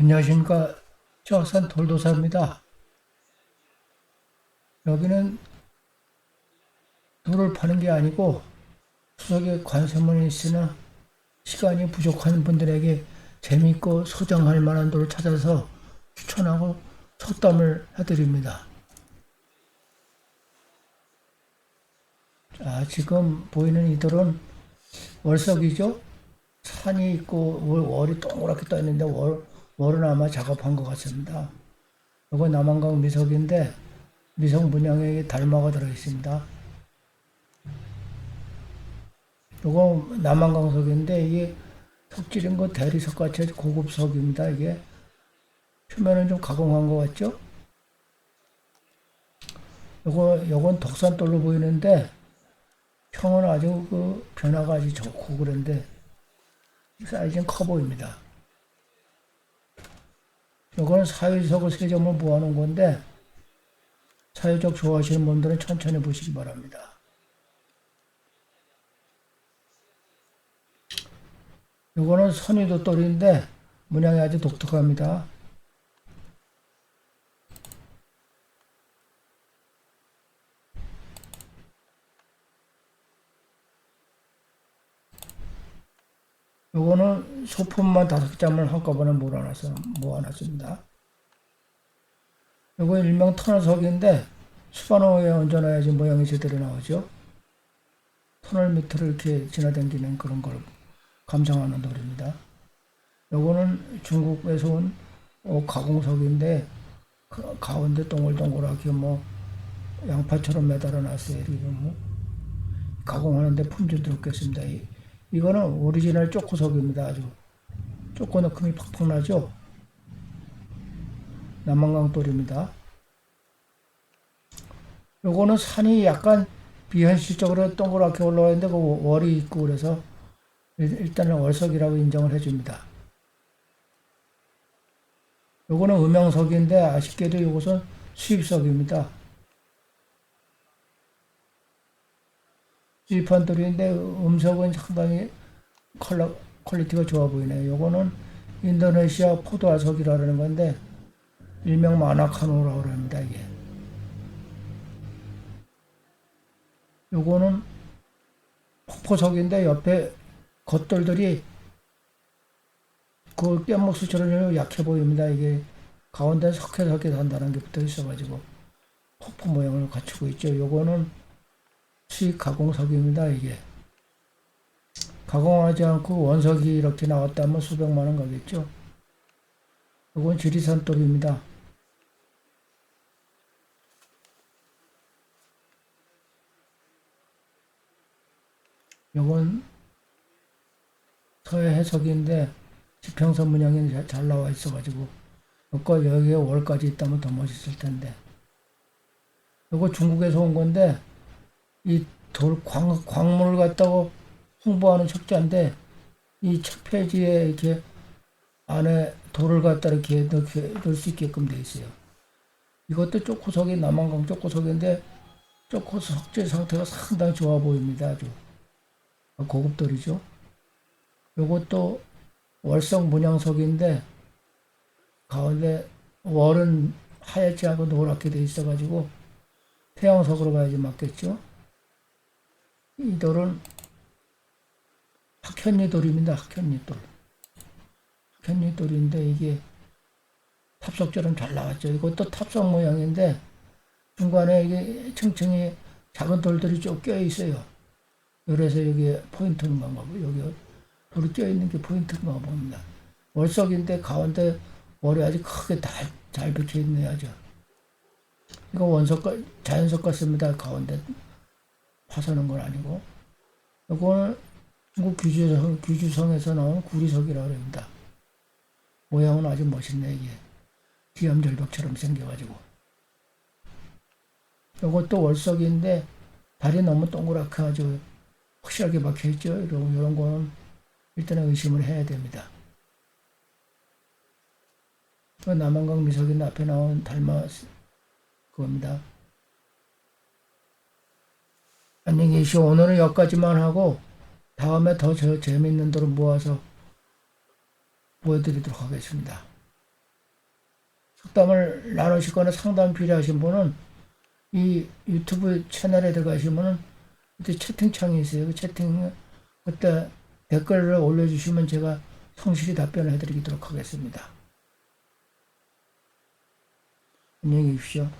안녕하십니까. 저산 돌도사입니다. 여기는 돌을 파는 게 아니고 수석에 관세문이 있으나 시간이 부족한 분들에게 재밌고 소장할 만한 돌을 찾아서 추천하고 속담을 해드립니다. 자, 지금 보이는 이 돌은 월석이죠? 산이 있고 월- 월이 동그랗게 떠 있는데 월, 아마 작업한 것 같습니다. 이거 남한강 미석인데 미석 문양에 달마가 들어 있습니다. 이거 남한강석인데 이게 석질인 거 대리석 같이 고급 석입니다. 이게 표면은 좀 가공한 것 같죠? 요거 요건 독산돌로 보이는데 형은 아주 그 변화가 아주 좋고 그런데 사이즈는 커 보입니다. 요거는 사회적으로 세 점을 모아놓은 건데 사회적 좋아하시는 분들은 천천히 보시기 바랍니다. 요거는 선의도 돌인데 문양이 아주 독특합니다. 요거는 소품만 다섯 장을 한꺼번에 몰아놔서 모아놨습니다. 요거 일명 터널석인데 수반호에 얹어놔야지 모양이 제대로 나오죠. 터널 밑을 이렇게 지나다니는 그런 걸 감상하는 돌입니다. 요거는 중국에서 온 어, 가공석인데 그 가운데 동글동글하게 뭐 양파처럼 매달아 놨어요. 이거 뭐 가공하는데 품질도 없겠습니다. 이- 이거는 오리지널 쪼코석입니다. 아주 쪼코 느낌이 팍팍 나죠. 남한강 돌입니다. 요거는 산이 약간 비현실적으로 동그랗게 올라와 있는데 그 월이 있고 그래서 일- 일단은 월석이라고 인정을 해줍니다. 요거는 음영석인데 아쉽게도 이것은 수입석입니다. 수입한 돌인데 음석은 상당히 컬러, 퀄리티가 좋아 보이네요. 요거는 인도네시아 포도아석이라는 건데 일명 마나카노라고 합니다. 이게. 요거는 폭포석인데 옆에 겉돌들이 그 뗏목수처럼 약해 보입니다. 이게 가운데 석회석회 단단한 게 붙어 있어가지고 폭포 모양을 갖추고 있죠. 요거는 수익 가공석입니다. 이게 가공하지 않고 원석이 이렇게 나왔다면 수백만 원 가겠죠. 요건 지리산 돌입니다. 요건 서해 해석인데 지평선 문양이 잘- 잘 나와 있어가지고 요거 여기에 월까지 있다면 더 멋있을 텐데 요거 중국에서 온 건데 이 돌 광, 광물을 갖다가 홍보하는 책자인데 이 책 페이지에 이렇게 안에 돌을 갖다 이렇게 넣을 수 있게끔 돼 있어요. 이것도 쪼코석이 남한강 쪼코석인데 쪼코 석재 상태가 상당히 좋아 보입니다. 아주 고급 돌이죠. 요것도 월성 문양석인데 가운데 월은 하얗지 않고 노랗게 돼 있어가지고 태양석으로 가야지 맞겠죠. 이 돌은 학현리 돌입니다. 학현리 돌. 학현리 돌인데 이게 탑석처럼 잘 나왔죠. 이것도 탑석 모양인데 중간에 이게 층층이 작은 돌들이 쭉 껴 있어요. 그래서 여기에 포인트인가 보고 여기 돌이 껴 있는 게 포인트인가 봅니다. 월석인데 가운데 월이 아주 크게 잘, 잘 박혀 있네요. 아주. 이거 원석, 같- 자연석 같습니다. 가운데 파서는 건 아니고. 이거는 중국 규주성, 규주성에서 나온 구리석이라고 합니다. 모양은 아주 멋있네, 이게. 기암절벽처럼 생겨가지고. 이것도 월석인데, 발이 너무 동그랗게 아주 확실하게 박혀있죠. 이런, 이런 거는 일단은 의심을 해야 됩니다. 그 남한강 미석인 앞에 나온 달마 그겁니다. 안녕히 계시오. 오늘은 여기까지만 하고 다음에 더 저 재밌는 돌을 모아서 보여드리도록 하겠습니다. 속담을 나누시거나 상담 필요하신 분은 이 유튜브 채널에 들어가시면은 그때 채팅창이 있어요. 그 채팅 그때 댓글을 올려주시면 제가 성실히 답변을 해드리도록 하겠습니다. 안녕히 계십시오.